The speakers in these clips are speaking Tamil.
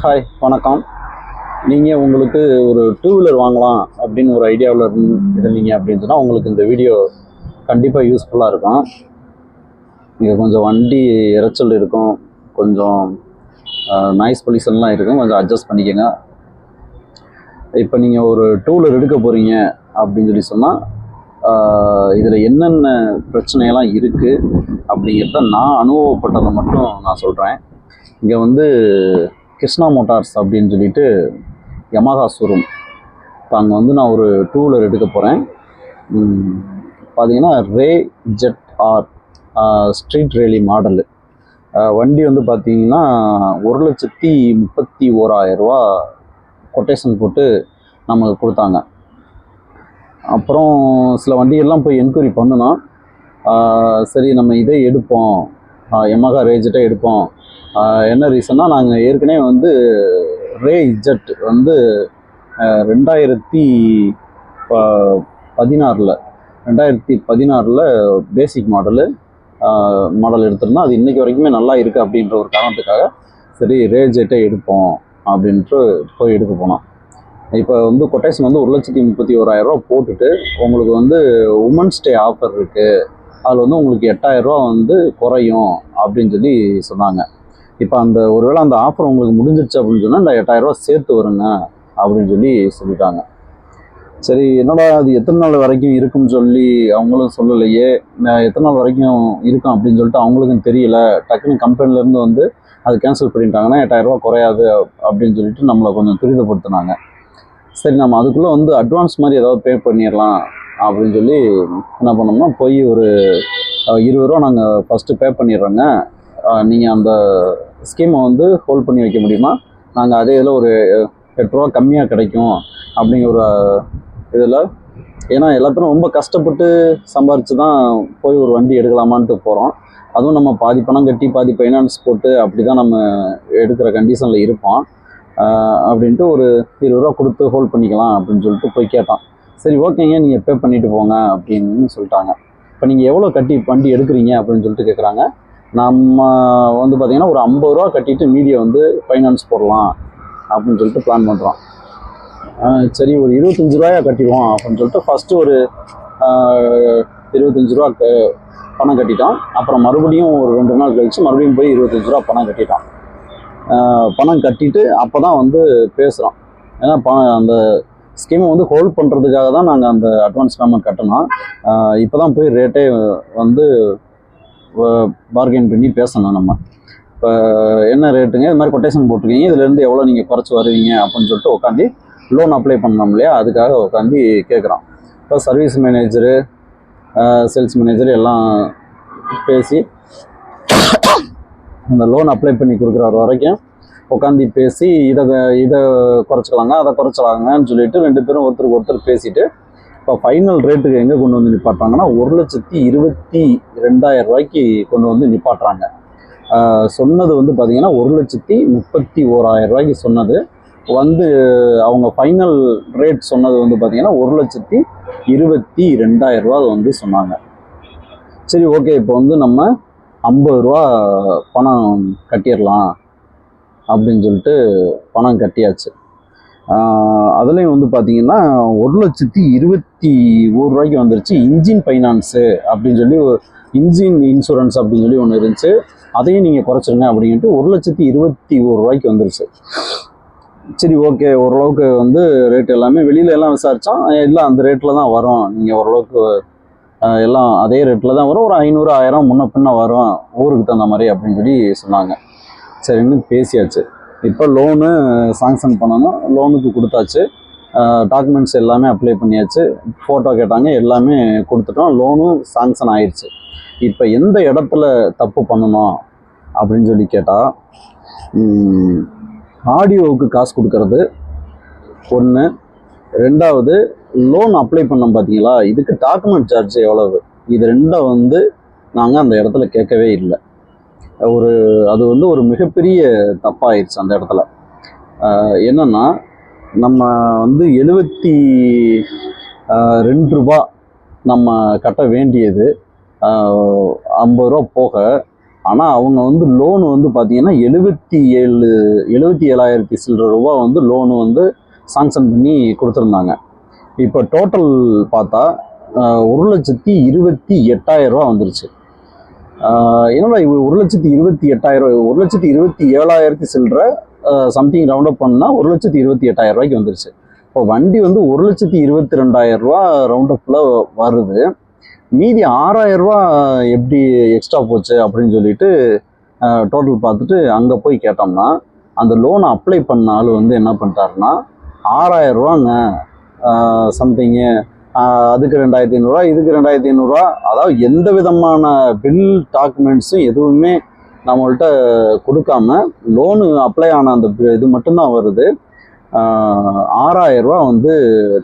ஹாய் வணக்கம். நீங்கள் உங்களுக்கு ஒரு டூ வீலர் வாங்கலாம் அப்படின்னு ஒரு ஐடியாவில் இருந்தீங்க அப்படின்னு சொன்னால் உங்களுக்கு இந்த வீடியோ கண்டிப்பாக யூஸ்ஃபுல்லாக இருக்கும். இங்கே கொஞ்சம் வண்டி இரைச்சல் இருக்கும். கொஞ்சம் நாய்ஸ் பொல்யூஷன்லாம் இருக்கும். கொஞ்சம் அட்ஜஸ்ட் பண்ணிக்கோங்க. இப்போ நீங்கள் ஒரு டூ வீலர் எடுக்க போகிறீங்க அப்படின்னு சொல்லி சொன்னால் இதில் என்னென்ன பிரச்சனையெல்லாம் இருக்குது அப்படிங்கிறத நான் அனுபவப்பட்டதை மட்டும் நான் சொல்கிறேன் இங்கே வந்து கிருஷ்ணா மோட்டார்ஸ் அப்படின்னு சொல்லிட்டு யமஹா ஷோரூம் இப்போ அங்கே வந்து நான் ஒரு டூ வீலர் எடுக்க போகிறேன் பார்த்தீங்கன்னா Ray Z R street rally model வண்டி வந்து பார்த்தீங்கன்னா ஒரு லட்சத்தி முப்பத்தி ஓராயிரரூவா கொட்டேஷன் போட்டு நமக்கு கொடுத்தாங்க. அப்புறம் சில வண்டியெல்லாம் போய் என்கொயரி பண்ணுனா சரி நம்ம இதே எடுப்போம். எமகா ரேஜெட்டாக எடுப்போம். என்ன ரீசன்னா நாங்கள் ஏற்கனவே வந்து ரே இஜெட் வந்து ரெண்டாயிரத்தி ப- பதினாறில் ரெண்டாயிரத்தி பதினாறில் பேசிக் மாடலு மாடல் எடுத்திருந்தோம். அது இன்றைக்கி வரைக்குமே நல்லா இருக்குது அப்படின்ற ஒரு காரணத்துக்காக சரி ரேஜெட்டே எடுப்போம் அப்படின்ட்டு போய் எடுக்க போனோம். இப்போ வந்து கொட்டேஷன் வந்து ஒரு லட்சத்தி முப்பத்தி ஓராயிரரூவா போட்டுட்டு உங்களுக்கு வந்து உமன்ஸ் டே ஆஃபர் இருக்குது அதில் வந்து உங்களுக்கு எட்டாயிரரூவா வந்து குறையும் அப்படின்னு சொல்லி சொன்னாங்க. இப்போ அந்த ஒருவேளை அந்த ஆஃபர் உங்களுக்கு முடிஞ்சிருச்சு அப்படின்னு சொன்னால் இந்த எட்டாயிரம் ரூபா சேர்த்து வருங்க அப்படின்னு சொல்லி சொல்லிட்டாங்க. சரி என்னடா அது எத்தனை நாள் வரைக்கும் இருக்குன்னு சொல்லி அவங்களும் சொல்லலையே. நான் எத்தனை நாள் வரைக்கும் இருக்கும் அப்படின்னு சொல்லிட்டு அவங்களுக்கும் தெரியல. டக்குன்னு கம்பெனிலேருந்து வந்து அது கேன்சல் பண்ணிட்டாங்கன்னா எட்டாயிரம் ரூபா குறையாது அப்படின்னு சொல்லிட்டு நம்மளை கொஞ்சம் துரிதப்படுத்தினாங்க. சரி நம்ம அதுக்குள்ளே வந்து அட்வான்ஸ் மாதிரி ஏதாவது பே பண்ணிடலாம் அப்படின்னு சொல்லி என்ன பண்ணோம்னா போய் ஒரு இருபது ரூபா நாங்கள் ஃபஸ்ட்டு பே பண்ணிடுறோங்க. நீங்கள் அந்த ஸ்கீமை வந்து ஹோல்ட் பண்ணி வைக்க முடியுமா? நாங்கள் அதே இதில் ஒரு எட்டு ரூபா கம்மியாக கிடைக்கும் அப்படிங்கிற ஒரு இதில் ஏன்னா எல்லாத்தையும் ரொம்ப கஷ்டப்பட்டு சம்பாரித்து தான் போய் ஒரு வண்டி எடுக்கலாமான்ட்டு போகிறோம் அதுவும் நம்ம பாதி பணம் கட்டி பாதி ஃபைனான்ஸ் போட்டு அப்படி தான் நம்ம எடுக்கிற கண்டிஷனில் இருப்போம். அப்படின்ட்டு ஒரு இருபது ரூபா கொடுத்து ஹோல்ட் பண்ணிக்கலாம் அப்படின்னு சொல்லிட்டு போய் கேட்டான். சரி ஓகேங்க நீங்கள் பே பண்ணிவிட்டு போங்க அப்படின்னு சொல்லிட்டாங்க. இப்போ நீங்கள் எவ்வளோ கட்டி வண்டி எடுக்கிறீங்க அப்படின்னு சொல்லிட்டு கேட்குறாங்க நம்ம வந்து பார்த்தீங்கன்னா ஒரு ஐம்பது ரூபா கட்டிட்டு மீதியை வந்து ஃபைனான்ஸ் போடலாம் அப்படின்னு சொல்லிட்டு பிளான் பண்ணுறோம் சரி ஒரு இருபத்தஞ்சி ரூபாயா கட்டிடுவோம் அப்படின்னு சொல்லிட்டு ஃபஸ்ட்டு ஒரு இருபத்தஞ்சி இருபத்தஞ்சு ரூபா க- பணம் கட்டிட்டோம். அப்புறம் மறுபடியும் ஒரு ரெண்டு நாள் கழிச்சு மறுபடியும் போய் இருபத்தஞ்சு ரூபா பணம் கட்டிட்டோம். பணம் கட்டிட்டு அப்போ தான் வந்து பேசுகிறோம் ஏன்னா பணம் அந்த ஸ்கீமை வந்து ஹோல்ட் பண்ணுறதுக்காக தான் நாங்கள் அந்த அட்வான்ஸ் பேமெண்ட் கட்டணும். இப்போ தான் போய் ரேட்டே வந்து பார்கெயின் பண்ணி பேசணும் நம்ம. இப்போ என்ன ரேட்டுங்க இது மாதிரி கொட்டேஷன் போட்டிருக்கீங்க. இதுலேருந்து எவ்வளோ நீங்கள் குறைச்சி வருவீங்க அப்படின்னு சொல்லிட்டு உட்காந்து லோன் அப்ளை பண்ணோம் இல்லையா? அதுக்காக உட்காந்து கேட்குறோம். இப்போ சர்வீஸ் மேனேஜரு சேல்ஸ் மேனேஜர் எல்லாம் பேசி அந்த லோன் அப்ளை பண்ணி கொடுக்குற வரைக்கும் உட்காந்து பேசி இதை இதை குறைச்சிக்கலாங்க அதை குறைச்சலாங்கன்னு சொல்லிட்டு ரெண்டு பேரும் ஒருத்தருக்கு ஒருத்தர் பேசிட்டு இப்போ ஃபைனல் ரேட்டுக்கு எங்கே கொண்டு வந்து நிப்பாட்டுறாங்கன்னா ஒரு லட்சத்தி இருபத்தி ரெண்டாயிரம் ரூபாய்க்கு கொண்டு வந்து நிப்பாட்டுறாங்க. சொன்னது வந்து பார்த்திங்கன்னா ஒரு லட்சத்தி முப்பத்தி ஓராயிரம் ரூபாய்க்கு சொன்னது. வந்து அவங்க ஃபைனல் ரேட் சொன்னது வந்து பார்த்திங்கன்னா ஒரு லட்சத்தி இருபத்தி ரெண்டாயிரம் ரூபா வந்து சொன்னாங்க. சரி ஓகே இப்போ வந்து நம்ம ஐம்பது ரூபா பணம் கட்டிடலாம் அப்படின்னு சொல்லிட்டு பணம் கட்டியாச்சு. அதுலேயும் வந்து பார்த்தீங்கன்னா ஒரு லட்சத்தி இருபத்தி ஒரு ரூபாய்க்கு வந்துருச்சு. இன்ஜின் ஃபைனான்ஸு அப்படின்னு சொல்லி இன்ஜின் இன்சூரன்ஸ் அப்படின்னு சொல்லி ஒன்று இருந்துச்சு. அதையும் நீங்கள் குறைச்சிருங்க அப்படின்ட்டு ஒரு லட்சத்தி இருபத்தி ஒரு ரூபாய்க்கு வந்துருச்சு. சரி ஓகே. ஓரளவுக்கு வந்து ரேட் எல்லாமே வெளியில எல்லாம் விசாரித்தோம் இல்லை அந்த ரேட்டில் தான் வரும். நீங்கள் ஓரளவுக்கு எல்லாம் அதே ரேட்டில் தான் வரும். ஒரு ஐநூறு ஆயிரம் முன்ன பின்ன வரும். ஊருக்கு தகுந்த மாதிரி அப்படின்னு சொல்லி சொன்னாங்க. சரின்னு பேசியாச்சு. இப்போ லோனு சாங்ஷன் பண்ணணும். லோனுக்கு கொடுத்தாச்சு. டாக்குமெண்ட்ஸ் எல்லாமே அப்ளை பண்ணியாச்சு. ஃபோட்டோ கேட்டாங்க எல்லாமே கொடுத்துட்டோம். லோனும் சாங்ஷன் ஆயிடுச்சு இப்போ எந்த இடத்துல தப்பு பண்ணணும் அப்படின்னு சொல்லி கேட்டால் ஆடியோவுக்கு காசு கொடுக்கறது. ஒன்று ரெண்டாவது லோன் அப்ளை பண்ணோம் பார்த்தீங்களா இதுக்கு டாக்குமெண்ட் சார்ஜ் எவ்வளவு? இது ரெண்டை வந்து நாங்கள் அந்த இடத்துல கேட்கவே இல்லை. ஒரு அது வந்து ஒரு மிகப்பெரிய தப்பாயிடுச்சு அந்த இடத்துல. என்னென்னா என்னன்னா நம்ம வந்து எழுபத்தி ரெண்டு ரூபா நம்ம கட்ட வேண்டியது ஐம்பது ரூபா போக ஆனால் அவங்க வந்து லோனு வந்து பார்த்தீங்கன்னா எழுபத்தி ஏழு எழுபத்தி ஏழாயிரத்தி சில்லற ரூபா வந்து லோனு வந்து சாங்ஷன் பண்ணி கொடுத்துருந்தாங்க. இப்போ டோட்டல் பார்த்தா ஒரு லட்சத்தி இருபத்தி எட்டாயிரம் ரூபா வந்துருச்சு. என்னடா இவ ஒரு லட்சத்தி இருபத்தி எட்டாயிரம் ஒரு லட்சத்தி இருபத்தி ஏழாயிரத்தி சில்லற சம்திங் ரவுண்ட் அப் பண்ணால் ஒரு லட்சத்தி இருபத்தி எட்டாயிரம் ரூபாய்க்கு வந்துருச்சு. இப்போ வண்டி வந்து ஒரு லட்சத்தி இருபத்தி ரெண்டாயிரம் ரூபா ரவுண்ட் அப்பில் வருது. மீதி ஆறாயிரம் ரூபா எப்படி எக்ஸ்ட்ரா போச்சு அப்படின்னு சொல்லிட்டு டோட்டல் பார்த்துட்டு அங்கே போய் கேட்டோம்னா அந்த லோனை அப்ளை பண்ண ஆள் வந்து என்ன பண்ணிட்டாருன்னா ஆறாயிரம் ரூபாங்க சம்திங்கு அதுக்கு ரெண்டாயிரத்தி ஐநூறுரூவா இதுக்கு ரெண்டாயிரத்தி ஐநூறுரூவா அதாவது எந்த விதமான பில் டாக்குமெண்ட்ஸும் எதுவுமே நம்மள்கிட்ட கொடுக்காம லோனு அப்ளை ஆன அந்த இது மட்டும்தான் வருது. ஆறாயிரம் ரூபா வந்து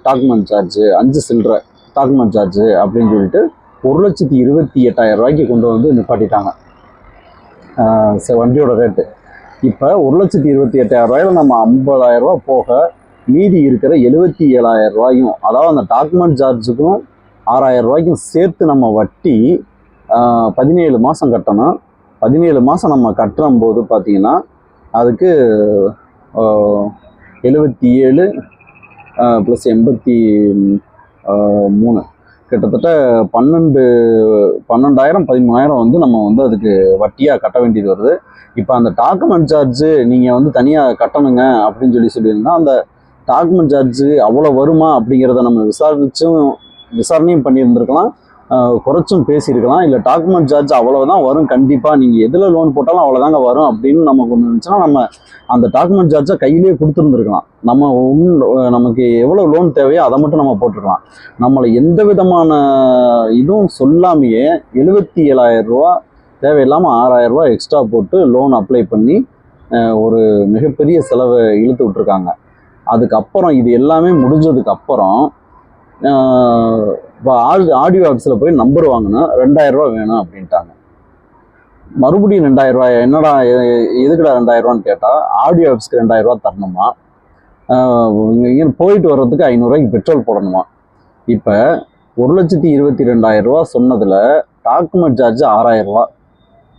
டாக்குமெண்ட் சார்ஜு அஞ்சு சில்லற டாக்குமெண்ட் சார்ஜு அப்படின்னு சொல்லிட்டு ஒரு லட்சத்தி இருபத்தி எட்டாயிரம் ரூபாய்க்கு கொண்டு வந்து நிப்பாட்டிட்டாங்க. வண்டியோட ரேட்டு இப்போ ஒரு லட்சத்தி இருபத்தி எட்டாயிரம் ரூபாயில நம்ம ஐம்பதாயிரம் ரூபா போக மீதி இருக்கிற எழுபத்தி ஏழாயிரம் ரூபாயும் அதாவது அந்த டாக்குமெண்ட் சார்ஜுக்கும் ஆறாயிரம் ரூபாய்க்கும் சேர்த்து நம்ம வட்டி பதினேழு மாதம் கட்டணும். பதினேழு மாதம் நம்ம கட்டுற போது பார்த்தீங்கன்னா அதுக்கு எழுபத்தி ஏழு ப்ளஸ் எண்பத்தி மூணு. கிட்டத்தட்ட பன்னெண்டு பன்னெண்டாயிரம் பதிமூணாயிரம் வந்து நம்ம வந்து அதுக்கு வட்டியாக கட்ட வேண்டியது வருது. இப்போ அந்த டாக்குமெண்ட் சார்ஜு நீங்கள் வந்து தனியாக கட்டணுங்க அப்படின்னு சொல்லி சொல்லியிருந்தா அந்த டாக்குமெண்ட் சார்ஜு அவ்வளோ வருமா அப்படிங்கிறத நம்ம விசாரிச்சும் விசாரணையும் பண்ணியிருந்திருக்கலாம். குறைச்சும் பேசியிருக்கலாம். இல்லை டாக்குமெண்ட் சார்ஜ் அவ்வளோதான் வரும். கண்டிப்பாக நீங்கள் எதில் லோன் போட்டாலும் அவ்வளோதாங்க வரும் அப்படின்னு நமக்கு ஒன்று இருந்துச்சுன்னா நம்ம அந்த டாக்குமெண்ட் சார்ஜை கையிலேயே கொடுத்துருந்துருக்கலாம். நம்ம நமக்கு எவ்வளோ லோன் தேவையோ அதை மட்டும் நம்ம போட்டுருக்கலாம். நம்மளை எந்த விதமான இதுவும் சொல்லாமையே எழுபத்தி ஏழாயிரம் ரூபா தேவையில்லாமல் ஆறாயிரம் ரூபா எக்ஸ்ட்ரா போட்டு லோன் அப்ளை பண்ணி ஒரு மிகப்பெரிய செலவை இழுத்து விட்ருக்காங்க அதுக்கப்புறம் இது எல்லாமே முடிஞ்சதுக்கு அப்புறம் இப்போ ஆடியோ ஆஃபீஸில் போய் நம்பர் வாங்கினா ரெண்டாயிரம் ரூபா வேணும் அப்படின்ட்டாங்க. மறுபடியும் ரெண்டாயிரம் ரூபாய் என்னடா எதுக்குடா ரெண்டாயிரரூவான்னு கேட்டால் ஆடியோ ஆஃபீஸ்க்கு ரெண்டாயிரம் ரூபா தரணுமா? இங்கே போயிட்டு வர்றதுக்கு ஐநூறுரூவாய்க்கு பெட்ரோல் போடணுமா? இப்போ ஒரு லட்சத்தி இருபத்தி ரெண்டாயிரம் ரூபா சொன்னதில் டாக்குமெண்ட் சார்ஜ் ஆறாயிரம் ரூபா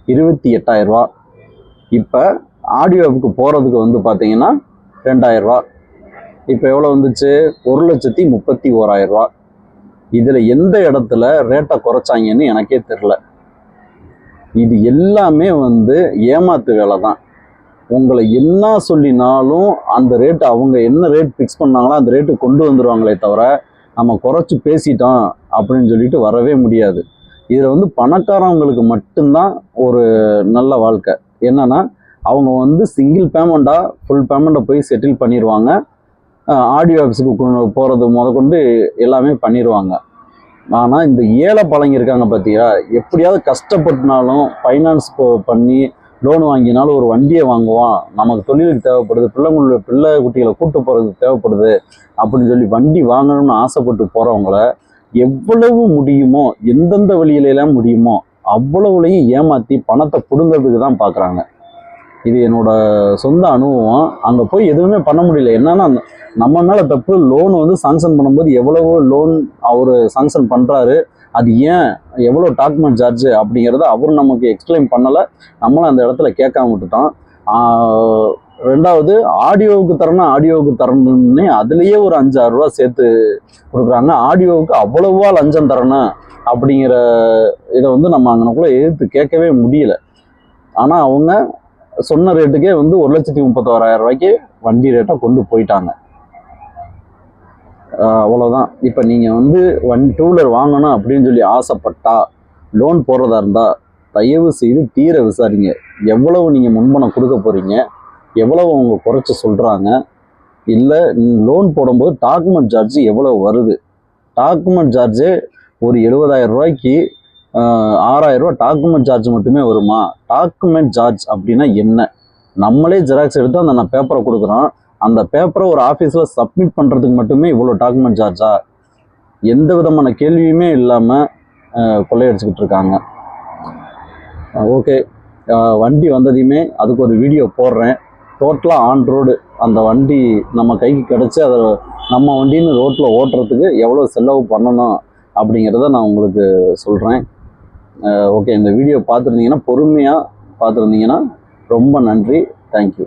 இருபத்தி எட்டாயிரம் ரூபா இப்போ ஆடியோவுக்கு போகிறதுக்கு வந்து பார்த்தீங்கன்னா ரெண்டாயிரம் ரூபா இப்போ எவ்வளோ வந்துச்சு? ஒரு லட்சத்தி முப்பத்தி ஓராயிரம் ரூபா. இதில் எந்த இடத்துல ரேட்டை குறைச்சாங்கன்னு எனக்கே தெரில இது எல்லாமே வந்து ஏமாத்து வேலை தான். உங்களை என்ன சொல்லினாலும் அந்த ரேட்டு அவங்க என்ன ரேட் ஃபிக்ஸ் பண்ணாங்களோ அந்த ரேட்டு கொண்டு வந்துடுவாங்களே தவிர நம்ம குறைச்சி பேசிட்டோம் அப்படின்னு சொல்லிட்டு வரவே முடியாது. இதில் வந்து பணக்காரவங்களுக்கு மட்டும்தான் ஒரு நல்ல வாழ்க்கை. என்னன்னா அவங்க வந்து சிங்கிள் பேமெண்ட்டாக ஃபுல் பேமெண்ட்டை போய் செட்டில் பண்ணிடுவாங்க ஆடியோ ஆஃபீஸுக்கு போகிறது முதற்கொண்டு எல்லாமே பண்ணிடுவாங்க ஆனால் இந்த ஏழை பழங்க இருக்காங்க பார்த்தியா எப்படியாவது கஷ்டப்பட்டுனாலும் ஃபைனான்ஸ் பண்ணி லோன் வாங்கினாலும் ஒரு வண்டியை வாங்குவான். நமக்கு தொழிலுக்கு தேவைப்படுது பிள்ளைங்களோட பிள்ளை குட்டிகளை கூட்டு போகிறதுக்கு தேவைப்படுது அப்படின்னு சொல்லி வண்டி வாங்கணும்னு ஆசைப்பட்டு போகிறவங்கள எவ்வளவு முடியுமோ எந்தெந்த வழியிலெல்லாம் முடியுமோ அவ்வளவுலையும் ஏமாற்றி பணத்தை பிடுங்கிறதுக்கு தான் பார்க்குறாங்க இது என்னோட சொந்த அனுபவம். அங்கே போய் எதுவுமே பண்ண முடியல. என்னன்னா நம்ம மேலே தப்பு லோன் வந்து சாங்ஷன் பண்ணும்போது எவ்வளவோ லோன் அவர் சாங்ஷன் பண்ணுறாரு அது ஏன் எவ்வளோ டாக்குமெண்ட் சார்ஜ் அப்படிங்கிறத அவர் நமக்கு எக்ஸ்பிளைன் பண்ணலை. நம்மளும் அந்த இடத்துல கேட்காம விட்டுட்டோம் ரெண்டாவது ஆடியோவுக்கு தரணும் ஆடியோவுக்கு தரணும்னே அதுலேயே ஒரு அஞ்சாறு ரூபா சேர்த்து கொடுக்குறாங்க. ஆடியோவுக்கு அவ்வளவா லஞ்சம் தரணும் அப்படிங்கிற இதை வந்து நம்ம அங்கனக்குள்ளே எதிர்த்து கேட்கவே முடியல. ஆனால் அவங்க சொன்ன ரேட்டுக்கே வந்து ஒரு லட்சத்தி முப்பத்தோராயிரம் ரூபாய்க்கு வண்டி ரேட்டை கொண்டு போயிட்டாங்க. அவ்வளோதான் இப்போ நீங்கள் வந்து வன் டூ வீலர் வாங்கணும் அப்படின்னு சொல்லி ஆசைப்பட்டா லோன் போடுறதா இருந்தால் தயவு செய்து தீர விசாரிங்க. எவ்வளவு நீங்கள் முன்பணம் கொடுக்க போகிறீங்க எவ்வளவு அவங்க குறைச்சி சொல்கிறாங்க இல்லை லோன் போடும்போது டாக்குமெண்ட் சார்ஜ் எவ்வளோ வருது? டாக்குமெண்ட் சார்ஜே ஒரு எழுபதாயிரம் ரூபாய்க்கு ஆறாயிரம் ரூபா டாக்குமெண்ட் சார்ஜ் மட்டுமே வருமா? டாக்குமெண்ட் சார்ஜ் அப்படின்னா என்ன? நம்மளே ஜெராக்ஸ் எடுத்து அந்த நான் பேப்பரை கொடுக்குறோம். அந்த பேப்பரை ஒரு ஆஃபீஸில் சப்மிட் பண்ணுறதுக்கு மட்டுமே இவ்வளோ டாக்குமெண்ட் சார்ஜா எந்த விதமான கேள்வியுமே இல்லாமல் கொள்ளையடிச்சுக்கிட்டு இருக்காங்க. ஓகே வண்டி வந்ததையுமே அதுக்கு ஒரு வீடியோ போடுறேன். டோட்டலாக ஆன் ரோடு அந்த வண்டி நம்ம கைக்கு கிடச்சி அதை நம்ம வண்டின்னு ரோட்டில் ஓட்டுறதுக்கு எவ்வளோ செலவு பண்ணணும் அப்படிங்கிறத நான் உங்களுக்கு சொல்கிறேன் ஓகே இந்த வீடியோ பார்த்துருந்தீங்கன்னா பொறுமையாக பார்த்துருந்தீங்கன்னா ரொம்ப நன்றி. தேங்க்யூ